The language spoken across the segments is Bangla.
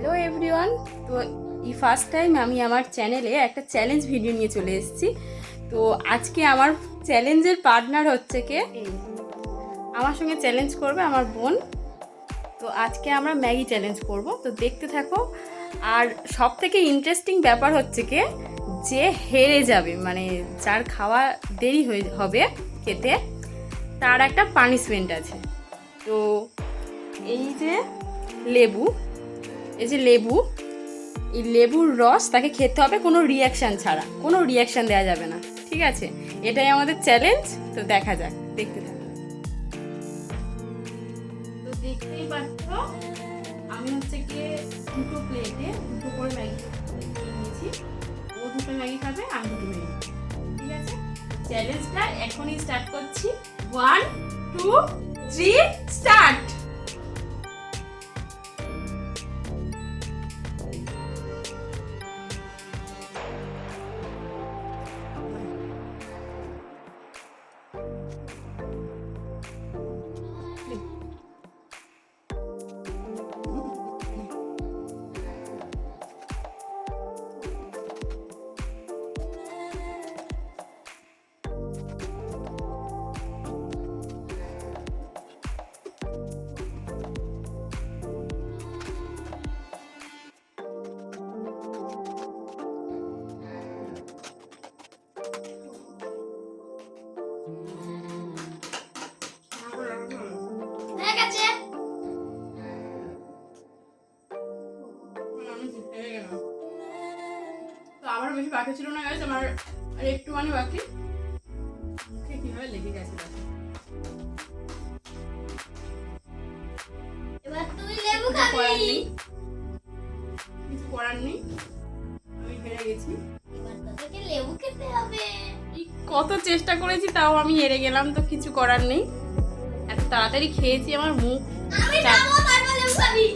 হ্যালো এভরিওয়ান তো এই ফার্স্ট টাইম আমি আমার চ্যানেলে একটা চ্যালেঞ্জ ভিডিও নিয়ে চলে এসেছি। তো আজকে আমার চ্যালেঞ্জের পার্টনার হচ্ছে কে? আমার সঙ্গে চ্যালেঞ্জ করবে আমার বোন। তো আজকে আমরা ম্যাগি চ্যালেঞ্জ করব। তো দেখতে থাকো। আর সব থেকে ইন্টারেস্টিং ব্যাপার হচ্ছে কি? যে হেরে যাবে মানে যার খাওয়া দেরি হয়ে হবে খেতে তার একটা পানিশমেন্ট আছে। তো এই যে লেবু এই যে লেবু, এই লেবুর রস তাকে খেতে হবে কোনো রিয়াকশান ছাড়া। কোনো রিয়াকশান দেওয়া যাবে না। ঠিক আছে? এটাই আমাদের চ্যালেঞ্জ তো দেখা যাক, দেখতে থাকো। তো দেখতেই পাচ্ছ, আমি হচ্ছে গিয়ে দুটো প্লেটে দুটো করে ম্যাগি নিয়েছি। ও দুটো ম্যাগি খাবে, আমি দুটো ম্যাগি ঠিক আছে? চ্যালেঞ্জটা এখনই স্টার্ট করছি। ওয়ান টু থ্রি স্টার্ট বেশি বাকি ছিল না গাইজ আমার আর একটুখানি বাকি। মুখে কীভাবে লেগে গেছে এবার তুই লেবু করার খাবি। নেই। কিছু করার নেই। আমি হেরে গেছি। এবার লেবু খেতে হবে। কত চেষ্টা করেছি তাও আমি হেরে গেলাম তো কিছু করার নেই। এত তাড়াতাড়ি খেয়েছি আমার মুখ। আমি খাব লেবু খাবি।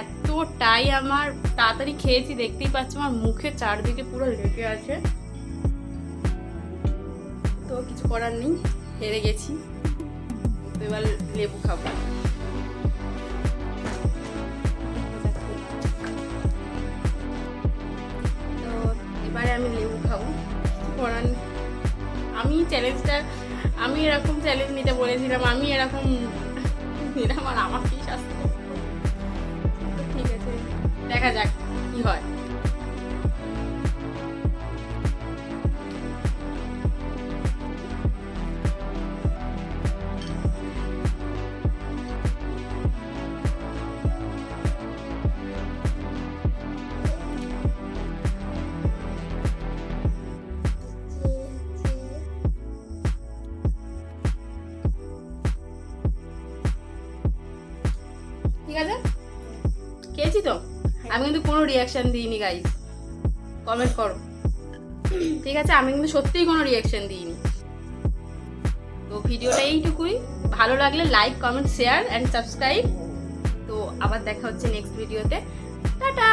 এতটাই আমার তাড়াতাড়ি খেয়েছি, দেখতেই পাচ্ছ আমার মুখে চারদিকে পুরো লেগে আছে। তো কিছু করার নেই, হেরে গেছি। এবার লেবু খাব। তো এবারে আমি লেবু খাব। করার আমি চ্যালেঞ্জটা, আমি এরকম চ্যালেঞ্জ নিতে বলেছিলাম, আমি এরকম নিলাম আর আমাকেই শাস্তি দেখা যাক কি হয়। ঠিক আছে? খেয়েছি তো? আমি কিন্তু কোনো রিয়াকশন দিইনি গাইজ কমেন্ট করো। ঠিক আছে? আমি কিন্তু সত্যিই কোনো রিয়াকশন দিইনি। তো ভিডিওটা এইটুকুই। ভালো লাগলে like comment share and subscribe তো আবার দেখা হচ্ছে নেক্সট ভিডিওতে টাটা!